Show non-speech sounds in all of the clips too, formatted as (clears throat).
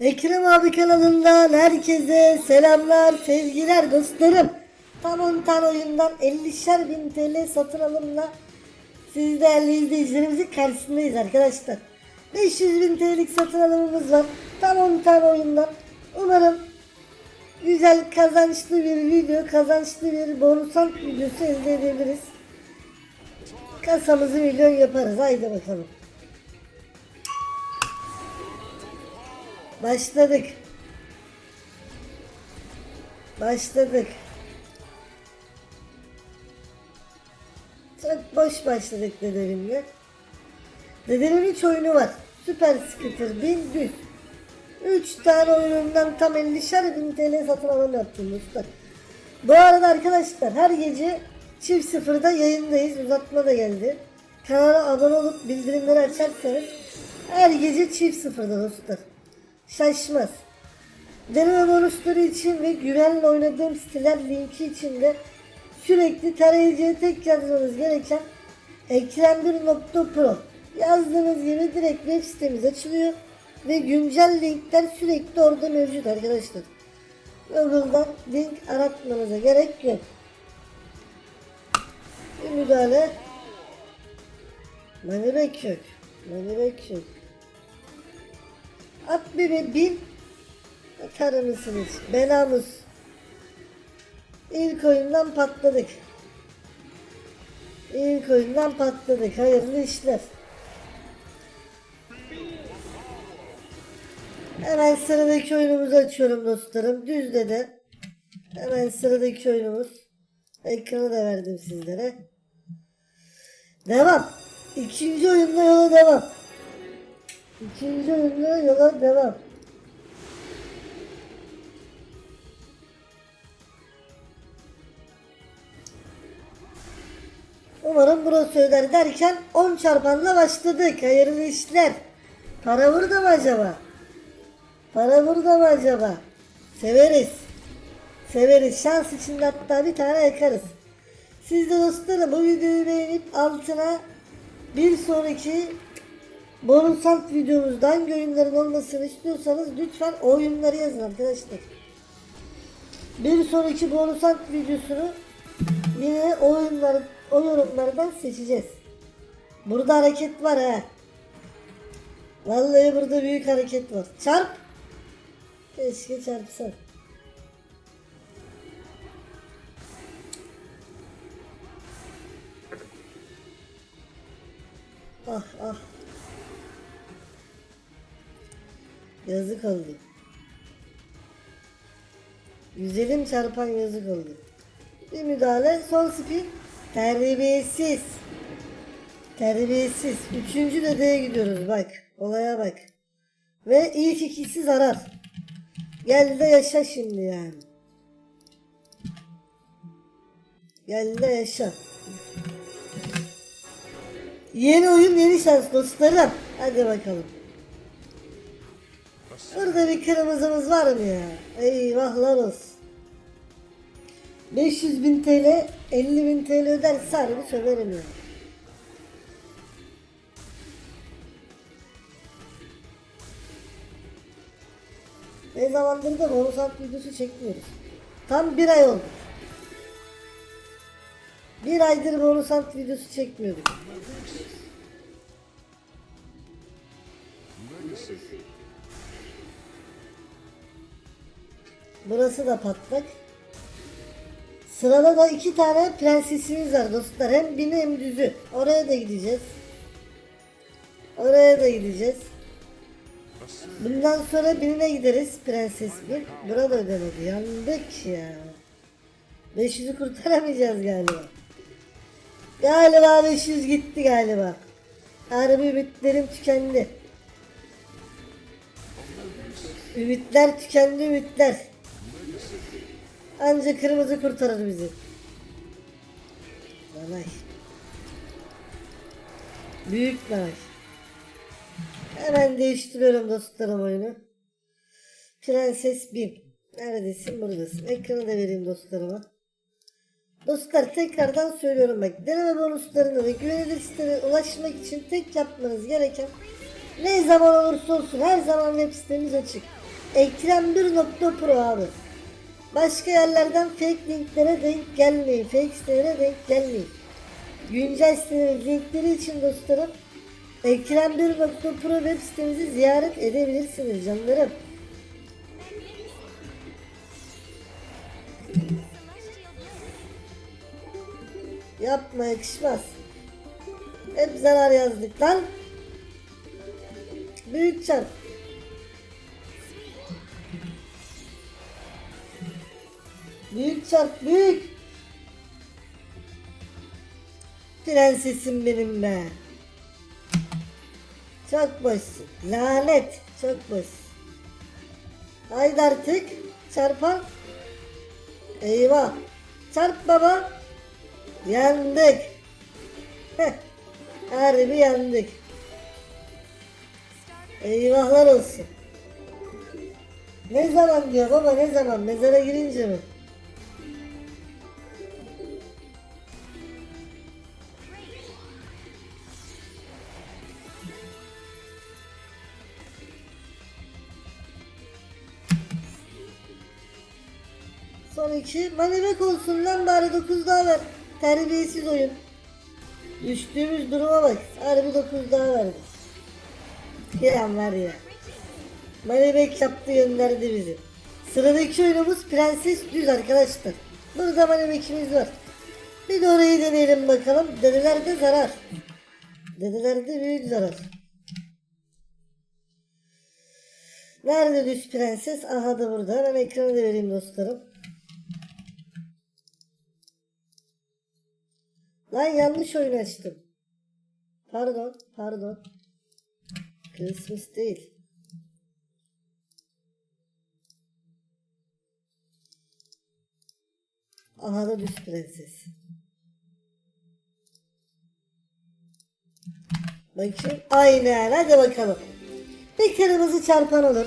Ekrem abi kanalından herkese selamlar, sevgiler dostlarım. Tam 10 tane oyundan 50'şer bin TL satın alımla siz değerli izleyicilerimizin karşısındayız arkadaşlar. 500 bin TL'lik satın alımımız var. Tam 10 tane oyundan. Umarım güzel kazançlı bir video, kazançlı bir bonusant videosu elde edebiliriz. Kasamızı milyon yaparız. Haydi bakalım. Başladık. Başladık. Çok boş başladık dedelerimle. Dedelemin 3 oyunu var. Süper Scooter 1100. 3 tane oyunundan tam 50'şer bin TL satın alım yaptım dostlar. Bu arada arkadaşlar her gece çift sıfırda yayındayız. Uzatma da geldi. Kanala abone olup bildirimleri açarsanız her gece çift sıfırda dostlar. Şaşmaz. Deneme bonusları için ve güvenle oynadığım siteler linki için de sürekli tarayıcıya tek yazmanız gereken ekrem1.pro yazdığınız gibi direkt web sitemiz açılıyor ve güncel linkler sürekli orada mevcut arkadaşlar. Google'dan link aratmanıza gerek yok. Bir müdahale. Manibek yok. Manibek yok. At bir ve bin atar mısınız? Belamız. İlk oyundan patladık. İlk oyundan patladık. Hayırlı işler. Hemen sıradaki oyunumuzu açıyorum dostlarım. Düzde de. Hemen sıradaki oyunumuz. Ekranı da verdim sizlere. Devam. İkinci oyunda yola devam. İkinci oyunda yola devam. Umarım burası öder derken 10 çarpanla başladık. Hayırlı işler. Para burada mı acaba? Para burada mı acaba? Severiz. Severiz. Şans içinde hatta bir tane yakarız. Siz de dostlarım bu videoyu beğenip altına bir sonraki bonusant videomuzda hangi oyunların olmasını istiyorsanız lütfen o oyunları yazın arkadaşlar. Bir sonraki bonusant videosunu yine o oyunları, o yorumlardan seçeceğiz. Burada hareket var ha. Vallahi burada büyük hareket var. Çarp. Keşke çarpsan. Ah ah. Yazık oldu. Güzelim çarpan yazık oldu. Bir müdahale son spin. Terbiyesiz. Terbiyesiz. Üçüncü dedeye gidiyoruz bak. Olaya bak. Ve ilk ikisi zarar. Gel de yaşa şimdi yani. Gel de yaşa. Yeni oyun yeni şans dostlarım. Hadi bakalım. Burada bir kırmızımız var mı ya? Eyvahlar olsun. 500 bin TL 50 bin TL öderse harbi söverim ya. Ne zamandır da bonus alt videosu çekmiyoruz. Tam bir ay oldu. Bir aydır bonus alt videosu çekmiyorduk. Burası da patlak. Sırada da iki tane prensesimiz var dostlar. Hem bini hem düzü. Oraya da gideceğiz. Oraya da gideceğiz. Bundan sonra binine gideriz prenses bir. Burada ödemedi. Yandık ya. 500'ü kurtaramayacağız galiba. Galiba 500 gitti galiba. Harbi ümitlerim tükendi. Ümitler tükendi ümitler. Anca kırmızı kurtarır bizi. Nanay. Büyük nanay. Hemen değiştiriyorum dostlarım oyunu. Prenses Bim. Neredesin? Buradasın. Ekranı da vereyim dostlarıma. Dostlar tekrardan söylüyorum bak. Deneme bonuslarına ve güvenilir sitelere ulaşmak için tek yapmanız gereken ne zaman olursa olsun her zaman web sitemiz açık. Ekrem1.pro abi. Başka yerlerden fake linklere denk gelmeyin. Fake sitelere denk gelmeyin. Güncel sitelerin linkleri için dostlarım Ekrem1.pro web sitemizi ziyaret edebilirsiniz canlarım. Yapma yakışmaz. Hep zarar yazdık lan. Büyük çarp. Büyük çarp büyük. Prensesim benim be. Çok basit. Lanet. Çok basit. Haydi artık. Çarpan. Eyvah. Çarp baba. Yandık. Heh. Harbi yandık. Eyvahlar olsun. Ne zaman diyor baba ne zaman? Mezara girince mi? Son iki. Manevek olsun lan bari 9 daha ver. Terbiyesiz oyun. Düştüğümüz duruma bak. Harbi 9 daha verdi. Kiran var ya. Manevek yaptı gönderdi bizi. Sıradaki oyunumuz Prenses Düz arkadaşlar. Burada manevekimiz var. Bir de orayı deneyelim bakalım. Dedelerde zarar. Dedelerde büyük zarar. Nerede düz prenses? Aha da burada. Hemen ekranı da vereyim dostlarım. Lan yanlış oyun açtım. Pardon, pardon. Christmas değil. Aha da düz prenses. Bakayım. Aynen hadi bakalım. Bir kırmızı çarpan olur.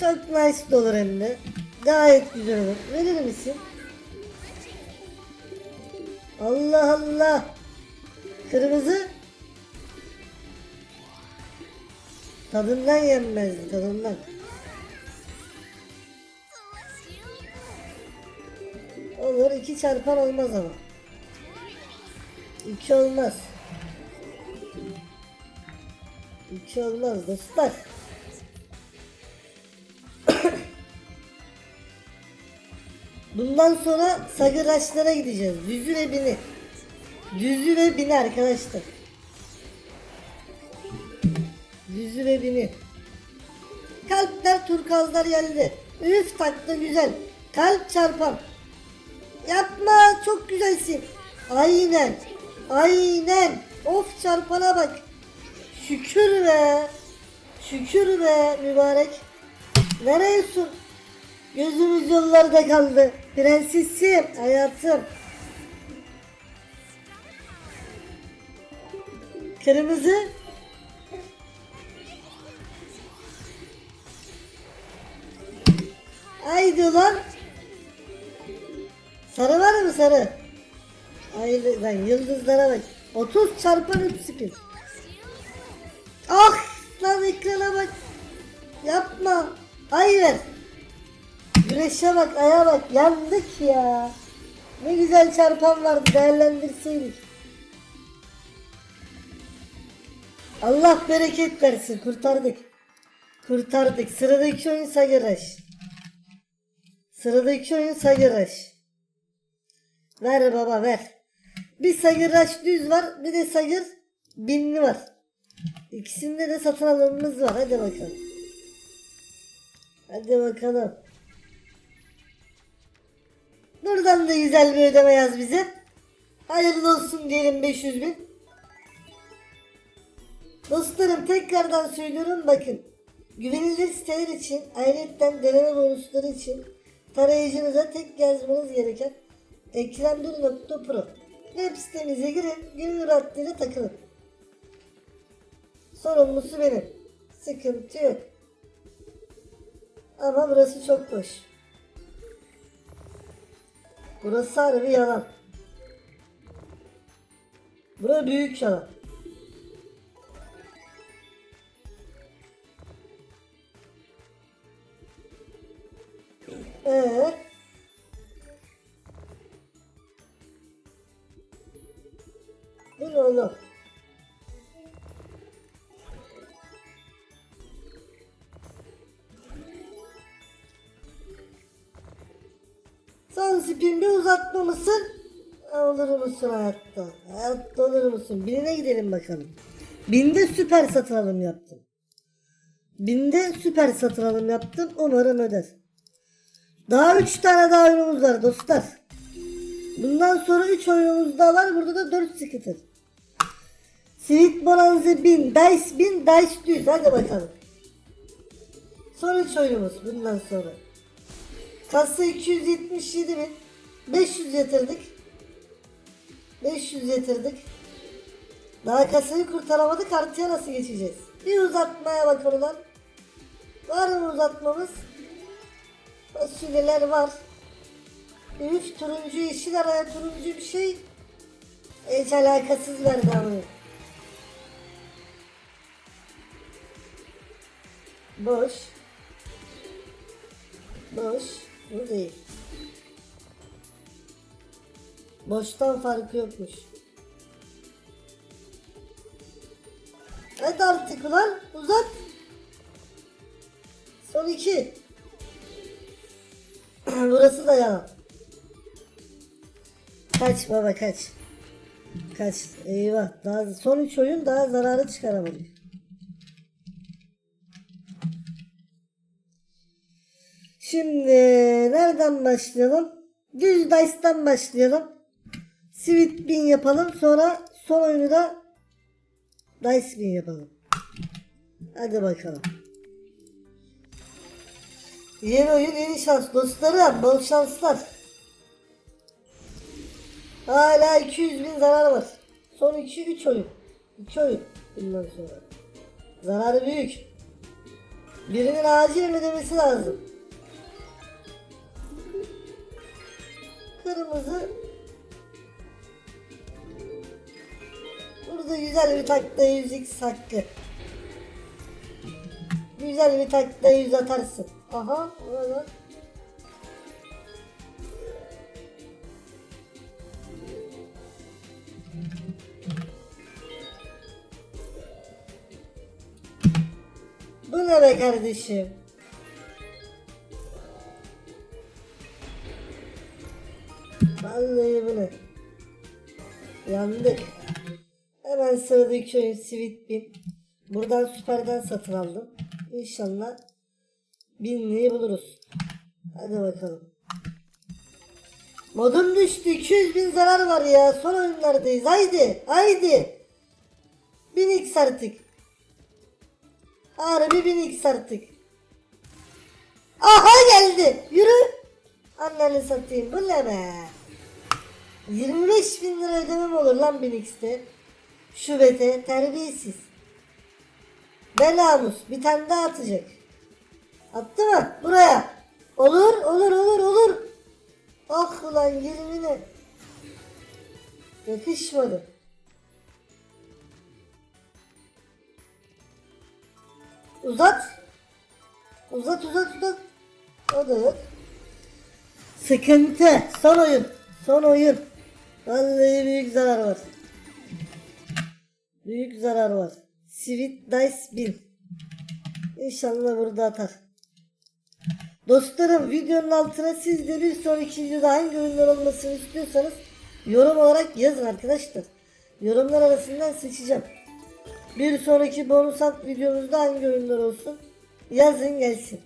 Çok nice olur hem de. Gayet güzel olur. Verir misin? Allah Allah. Kırmızı. Tadından yenmezdi tadından. Olur iki çarpan olmaz ama. İki olmaz. İki olmaz dostlar. Bundan sonra sagıraçlara gideceğiz. Düzü ve bini. Düzü ve bini arkadaşlar. Düzü ve bini. Kalpler turkazlar geldi. Üf taktı güzel. Kalp çarpan. Yapma çok güzelsin. Aynen. Aynen. Of çarpana bak. Şükür be. Şükür be mübarek. Nereyesin? Gözümüz yollarda kaldı. Prensesim, hayatım. Kırmızı. Haydi ulan. Sarı var mı sarı? Haydi lan yıldızlara bak. 30 çarpan 3 spin. Ah lan ekrana bak. Yapma. Ay ver. Güneşe bak, aya bak. Yandık ya. Ne güzel çarpan vardı değerlendirseydik. Allah bereket versin. Kurtardık. Kurtardık. Sıradaki oyun Sagıraş. Sıradaki oyun Sagıraş. Ver baba ver. Bir Sagıraş düz var. Bir de Sagır binli var. İkisinde de satın alımımız var. Hadi bakalım. Hadi bakalım. Buradan da güzel bir ödeme yaz bize. Hayırlı olsun diyelim 500 bin. Dostlarım tekrardan söylüyorum bakın. Güvenilir siteler için ayrıca deneme bonusları için tarayıcınıza tek yazmanız gereken ekrem1.pro web sitemize girin gönül rahatlığıyla takılın. Sorumlusu benim. Sıkıntı yok. Ama burası çok boş. Burası harbi yalan. Bura büyük yalan. Bir uzatma mısın? Olur musun hayatta? Hayatta olur musun? Birine gidelim bakalım. Binde süper satın alım yaptım. Binde süper satın alım yaptım. Umarım öder. Daha 3 tane daha oyunumuz var dostlar. Bundan sonra 3 oyunumuz daha var. Burada da 4 skitter. Sweet Bonanza 1000, Dice 1000, Dice 100. Hadi bakalım. Son 3 oyunumuz bundan sonra. Kasa 277 bin. 500 yatırdık. 500 yatırdık. Daha kasayı kurtaramadık artıya nasıl geçeceğiz? Bir uzatmaya bakalım lan. Var mı uzatmamız? Fasulyeler var. Üf turuncu yeşil araya turuncu bir şey. Hiç alakasız verdi ama. Boş. Boş. Bu değil. Boştan farkı yokmuş. Hadi artık ulan uzat. Son iki. (clears throat) Burası da ya. Kaç baba kaç. Kaç. Eyvah. Daha son üç oyun daha zararı çıkaramadık. Şimdi nereden başlayalım? Düz Dice'dan başlayalım. Sweet bin yapalım. Sonra son oyunu da Dice bin yapalım. Hadi bakalım. Yeni oyun yeni şans dostlarım. Bol şanslar. Hala 200 bin zarar var. Son 2-3 oyun. 2 oyun. Bundan sonra. Zararı büyük. Birinin acilen ödemesi lazım. Kırmızı. Burada güzel bir takla 100x hakkı. Güzel bir takla 100 atarsın. Aha orada. Bu ne be kardeşim? Vallahi bu ne? Yandık. Hemen sıradaki oyun Sweet Bin. Buradan süperden satın aldım. İnşallah binliği buluruz. Hadi bakalım. Modum düştü. 200 bin zarar var ya. Son oyunlardayız. Haydi. Haydi. 1000x artık. Harbi 1000x artık. Aha geldi. Yürü. Anneni satayım. Bu ne be? 25 bin lira ödemem olur lan 1000x'te. Şubete terbiyesiz. Belamus bir tane daha atacak. Attı mı? Buraya. Olur olur olur olur. Ah ulan yerimine. Yakışmadı. Uzat. Uzat uzat uzat. O da yok. Sıkıntı. Son oyun. Son oyun. Vallahi büyük zarar var. Büyük zarar var. Sweet Dice 1000. İnşallah burada atar. Dostlarım videonun altına siz de bir sonraki videoda hangi oyunlar olmasını istiyorsanız yorum olarak yazın arkadaşlar. Yorumlar arasından seçeceğim. Bir sonraki bonus alt videomuzda hangi oyunlar olsun yazın gelsin.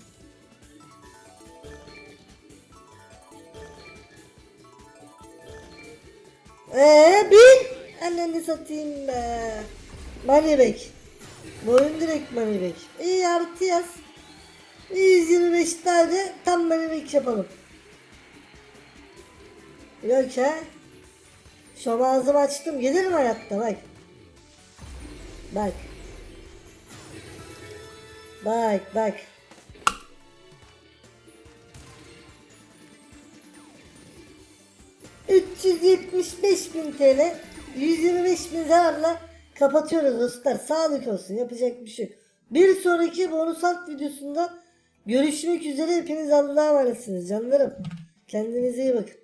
Eee bil. Anneni satayım be. Money back. Bu oyun direkt back. İyi artı yaz. 125 tane tam back yapalım. Yok ha. An ağzımı açtım. Gelir mi hayatta bak. Bak. Bak bak. ...375 bin TL... ...125 bin zararla... ...kapatıyoruz dostlar. Sağlık olsun. Yapacak bir şey yok. Bir sonraki bonus alt videosunda... Görüşmek üzere hepiniz Allah'a emanetsiniz canlarım. Kendinize iyi bakın.